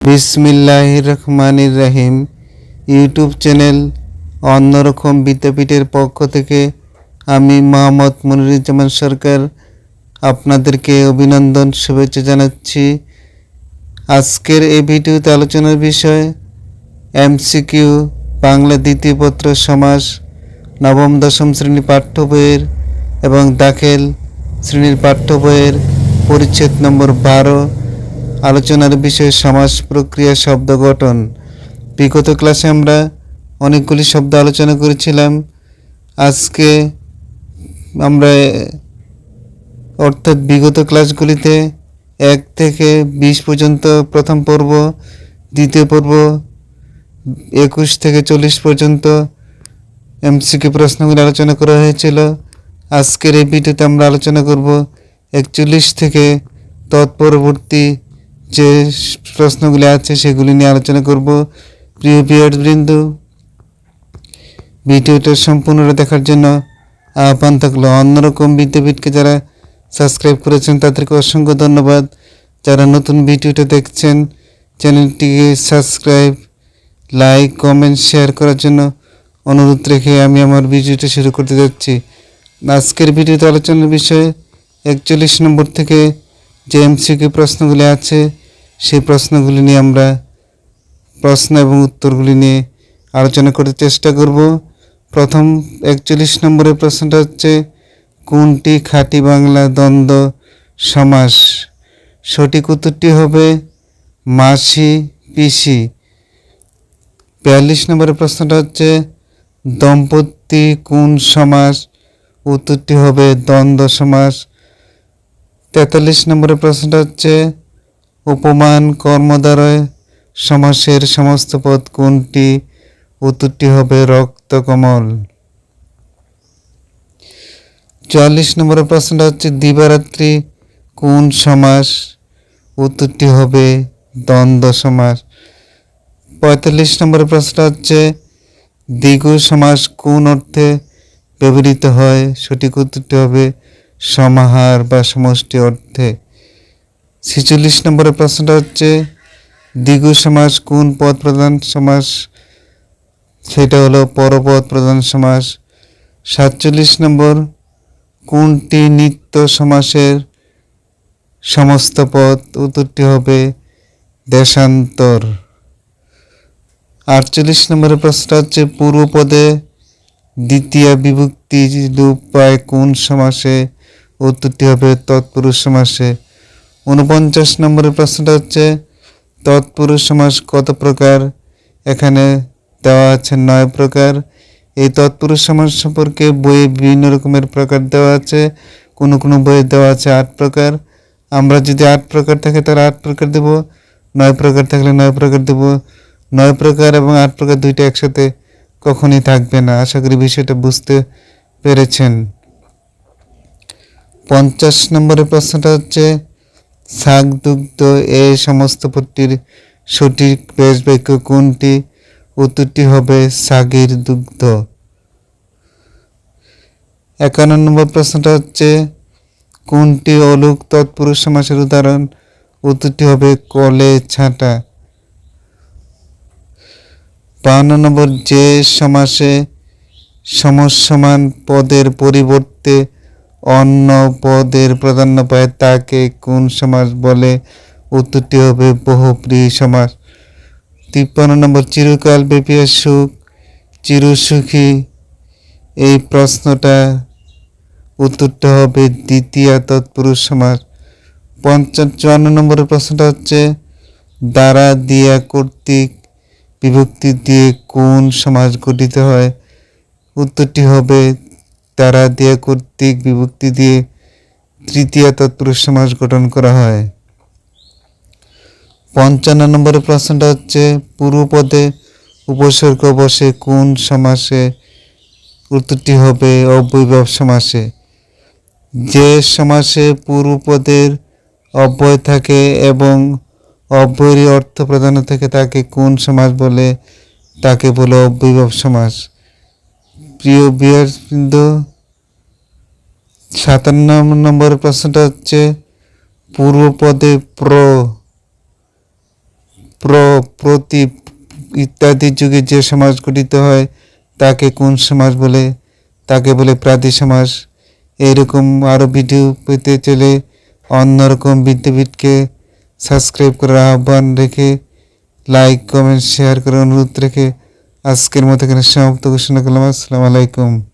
বিসমিল্লাহ রহমানির রহিম। YouTube channel অন্যরকম বিদ্যাপীঠের পক্ষ থেকে আমি মোহাম্মদ মনিরুজ্জামান সরকার আপনাদেরকে অভিনন্দন, শুভেচ্ছা জানাচ্ছি। আজকের এই ভিডিওতে আলোচনার বিষয়, এমসিকিউ, বাংলা দ্বিতীয় পত্র সমাস, নবম, দশম শ্রেণি পাঠ্য বইয়ের এবং দাখিল শ্রেণির পাঠ্য বইয়ের পরিচ্ছেদ নম্বর বারো। আলোচনার বিষয় সমাজ প্রক্রিয়া, শব্দ গঠন। বিগত ক্লাসে আমরা অনেকগুলি শব্দ আলোচনা করেছিলাম। আজকে আমরা অর্থাৎ বিগত ক্লাসগুলিতে এক থেকে বিশ পর্যন্ত প্রথম পর্ব, দ্বিতীয় পর্ব, একুশ থেকে চল্লিশ পর্যন্ত এমসিকে প্রশ্নগুলি আলোচনা করা হয়েছিল। আজকের এই ভিডিওতে আমরা আলোচনা করব একচল্লিশ থেকে তৎপরবর্তী যে প্রশ্নগুলি আছে সেগুলি নিয়ে আলোচনা করব। প্রিয় বিয়ার্ড বৃন্দ ভিডিওটা সম্পূর্ণটা দেখার জন্য আহ্বান থাকল। অন্যরকম বিদ্যাপীঠকে যারা সাবস্ক্রাইব করেছেন, তাদেরকে অসংখ্য ধন্যবাদ। যারা নতুন ভিডিওটা দেখছেন, চ্যানেলটিকে সাবস্ক্রাইব, লাইক, কমেন্ট, শেয়ার করার জন্য অনুরোধ রেখে আমি আমার ভিডিওটা শুরু করতে যাচ্ছি। আজকের ভিডিওতে আলোচনার বিষয় একচল্লিশ নম্বর থেকে যে এমসিকিউ প্রশ্নগুলি আছে সেই প্রশ্নগুলি নিয়ে আমরা প্রশ্ন এবং উত্তরগুলি নিয়ে আলোচনা করতে চেষ্টা করব। প্রথম একচল্লিশ নম্বরের প্রশ্নটা হচ্ছে, কোনটি খাঁটি বাংলা দ্বন্দ্ব সমাস? সঠিক উত্তরটি হবে মাসি পিসি। বিয়াল্লিশ নম্বরের প্রশ্নটা হচ্ছে, দম্পতি কোন সমাস? উত্তরটি হবে দ্বন্দ্ব সমাস। তেতাল্লিশ নম্বরের প্রশ্নটা হচ্ছে উপমান কর্মদ্বারয় সমাসের সমস্ত পদ কোনটি? উত্তরটি হবে রক্তকমল। চুয়াল্লিশ নম্বরের প্রশ্নটা হচ্ছে দিবারাত্রি কোন সমাস? উত্তরটি হবে দ্বন্দ্ব সমাস। পঁয়তাল্লিশ নম্বরের প্রশ্নটা হচ্ছে দ্বিগু সমাস কোন অর্থে ব্যবহৃত হয়? সঠিক উত্তরটি হবে সমাহার বা সমষ্টি অর্থে। ছেচল্লিশ নম্বরের প্রশ্নটা হচ্ছে দ্বিগু সমাস কোন পদ প্রধান সমাস? সেটা হলো পরপদ প্রধান সমাস। সাতচল্লিশ নম্বর, কোনটি নিত্য সমাসের সমস্ত পদ? উত্তরটি হবে দেশান্তর। আটচল্লিশ নম্বরের প্রশ্নটা হচ্ছে, পূর্বপদে দ্বিতীয় বিভক্তি রূপ পায় কোন সমাসে? উত্তরটি হবে তৎপুরুষ সমাসে। উনপঞ্চাশ নম্বরের প্রশ্নটা হচ্ছে, তৎপুরুষ সমাস কত প্রকার? এখানে দেওয়া আছে নয় প্রকার। এই তৎপুরুষ সমাস সম্পর্কে বইয়ে বিভিন্ন রকমের প্রকার দেওয়া আছে, কোনো কোনো বইয়ে দেওয়া আছে আট প্রকার। আমরা যদি আট প্রকার থাকে তাহলে আট প্রকার দেব, নয় প্রকার থাকলে নয় প্রকার দেব। নয় প্রকার এবং আট প্রকার দুইটা একসাথে কখনই থাকবে না। আশা করি বিষয়টা বুঝতে পেরেছেন। পঞ্চাশ নম্বরের প্রশ্নটা হচ্ছে শাক দুগ্ধ এ সমস্ত পট্টির সঠিক বেশ বাক্য কোনটি? উত্তরটি হবে শাগের দুগ্ধ। একান্ন নম্বর প্রশ্নটা হচ্ছে, কোনটি অলুক তৎপুরুষ সমাসের উদাহরণ? উত্তরটি হবে কলে ছাঁটা। বাহান্ন নম্বর, যে সমাসে সমসমান পদের পরিবর্তে অন্য পদের প্রাধান্য পায় তাকে কোন সমাস বলে? উত্তরটি হবে বহুপ্রিয় সমাস তিপ্পান্ন নম্বর, চিরকাল ব্যাপী সুখ, চিরসুখী। এই প্রশ্নটা উত্তরটা হবে দ্বিতীয় তৎপুরুষ সমাস পঞ্চান্ন চুয়ান্ন নম্বরের প্রশ্নটা হচ্ছে, দ্বারা দিয়া কর্তৃক বিভক্তি দিয়ে কোন সমাজ গঠিত হয়? উত্তরটি হবে দ্বারা দিয়া কর্তৃক বিভক্তি দিয়ে তৃতীয় তৎপুরুষ সমাজ গঠন করা হয়। পঞ্চান্ন নম্বরের প্রশ্নটা হচ্ছে, পূর্বপদে উপসর্গ বসে কোন সমাসে উত্তরটি হবে অবৈভব সমাসে? যে সমাসে পূর্বপদের অব্যয় থাকে এবং অব্যয়েরই অর্থ প্রধান থেকে তাকে কোন সমাজ বলে? তাকে বলে অবৈভব সমাস। প্রিয় বিহারবৃন্দ সাতান্ন নম্বর প্রশ্নটা হচ্ছে, পূর্বপদে প্র প্র, প্রতি ইত্যাদি যুগে যে সমাজ গঠিত হয়, তাকে কোন সমাজ বলে? তাকে বলে প্রাতি সমাজ। এরকম আরও ভিডিও পেতে চলে অন্যরকম বিদ্যাপীঠকে সাবস্ক্রাইব করার আহ্বান রেখে লাইক কমেন্ট শেয়ার করার অনুরোধ রেখে আজকের মতো এখানে সমাপ্ত ঘোষণা করলাম। আসসালামু আলাইকুম।